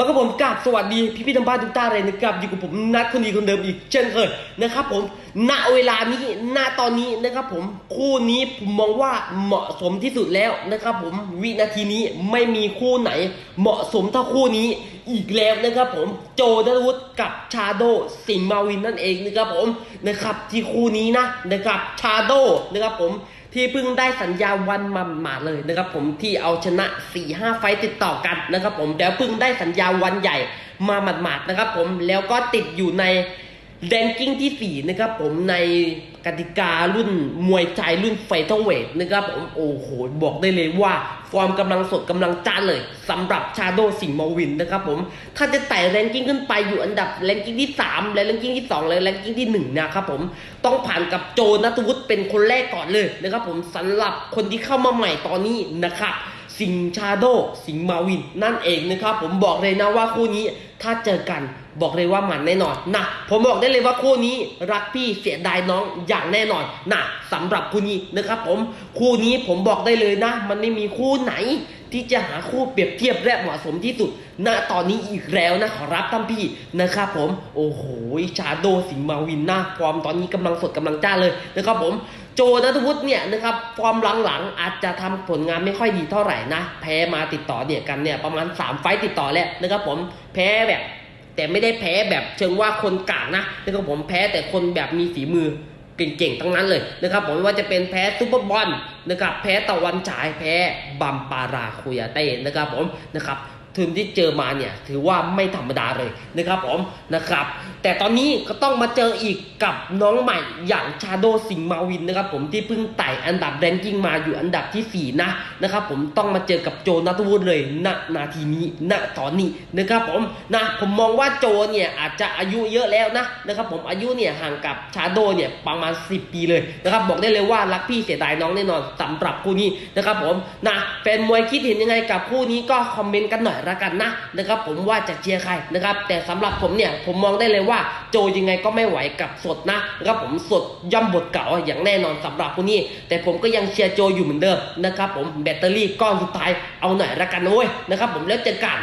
มากับผมกราบสวัสดีพี่พี่ทางบ้านทุกท่านเลยนะครับอยู่กับผมนัดคนดีคนเดิมอีกเช่นเคยนะครับ ผมณเวลานี้ณตอนนี้นะครับ ผมคู่นี้ผมมองว่าเหมาะสมที่สุดแล้วนะครับ ผมวินาทีนี้ไม่มีคู่ไหน เหมาะสมเท่าคู่นี้อีกแล้วนะครับ ผมโจนัทวุฒิกับชาโดสิงมาวินนั่นเองนะครับผมนะครับที่คู่นี้นะนะครับชาโดนะครับผม ที่เพิ่งได้สัญญาวันมาหมาเลยนะครับผมที่เอาชนะ 4-5 ไฟต์ติดต่อกันนะครับผมแล้วเพิ่งได้สัญญาวันใหญ่มาหมาดๆนะครับผมแล้วก็ติดอยู่ใน แดนกิ้งที่ 4 นะครับผมในกติการุ่นมวยไทยรุ่นไฟเทอร์เวทนะครับผมโอ้โห บอกได้เลยว่า ฟอร์มกำลังสดกำลังจ้าเลยสำหรับชาโดสิงห์มาวินนะครับผมถ้าจะไต่แรงกิ้งขึ้นไปอยู่อันดับแรงกิ้งที่ 3 และแรงกิ้งที่ 2 และแรงกิ้งที่ 1 นะครับผมต้องผ่านกับโจนัทวุฒิเป็นคนแรกก่อนเลยนะครับผมสำหรับคนที่เข้ามาใหม่ตอนนี้นะครับ สิงชาโด สิงมาวิน นั่นเองนะครับ ผมบอกเลยนะว่าคู่นี้ถ้าเจอกันบอกเลยว่ามันแน่นอนนะผมบอกได้เลยว่าคู่นี้รักพี่เสียดายน้องอย่างแน่นอนนะสำหรับคู่นี้นะครับผมคู่นี้ผมบอกได้เลยนะ มันไม่มีคู่ไหน ที่จะหาคู่เปรียบเทียบและเหมาะสมที่สุดณตอนนี้อีกแล้วนะขอรับท่านพี่นะครับผมโอ้โหชาโดสิงมาวินน้าฟอร์มตอนนี้กำลังสดกำลังจ้าเลยนะครับผม โจนัทวุฒิเนี่ยนะครับฟอร์มหลังๆอาจจะทำผลงานไม่ค่อยดีเท่าไหร่นะแพ้มาติดต่อเนี่ยกันเนี่ยประมาณ 3 ไฟต์ติดต่อแล้วนะครับผมแพ้แบบแต่ไม่ได้แพ้แบบเชิงว่าคนกางนะนะครับผมแพ้แต่คนแบบมีฝีมือเก่งๆ ทั้งนั้นเลยนะครับผมไม่ว่าจะเป็นแพ้ซุปเปอร์บอลนะครับแพ้ตะวันฉายแพ้บัมปาราคุยาเต้นะครับผมนะครับ ทีมที่เจอมาเนี่ยถือว่าไม่ธรรมดาเลยนะครับผมนะครับ แต่ตอนนี้ก็ต้องมาเจออีกกับน้องใหม่อย่างชาโดสิงมาวินนะครับผมที่เพิ่งไต่อันดับแรงกิ้งมาอยู่อันดับที่ 4 นะนะครับผมต้องมาเจอกับโจนัทวุฒิเลยณนาทีนี้ณตอนนี้นะครับผมนะผมมองว่าโจเนี่ยอาจจะอายุเยอะแล้วนะนะครับผมอายุเนี่ยห่างกับชาโดเนี่ยประมาณ 10 ปีเลยนะครับบอกได้เลยว่ารักพี่เสียดายน้องแน่นอนสำหรับคู่นี้นะครับผมนะแฟนมวยคิดเห็นยังไงกับคู่นี้ก็คอมเมนต์กันหน่อยละกันนะนะครับผมว่าจะเชียร์ใครนะครับแต่สำหรับผมเนี่ยผมมองได้เลยว่าโจยังไงก็ไม่ไหวกับสดนะนะครับผมสดย่ำบทเก่าอย่างแน่นอนสำหรับคนนี้ แต่ผมก็ยังเชียร์โจอยู่เหมือนเดิมนะครับผมแบตเตอรี่ก้อนสุดท้ายเอาหน่อยละกันนะเว้ยนะครับผมแล้วเจอกัน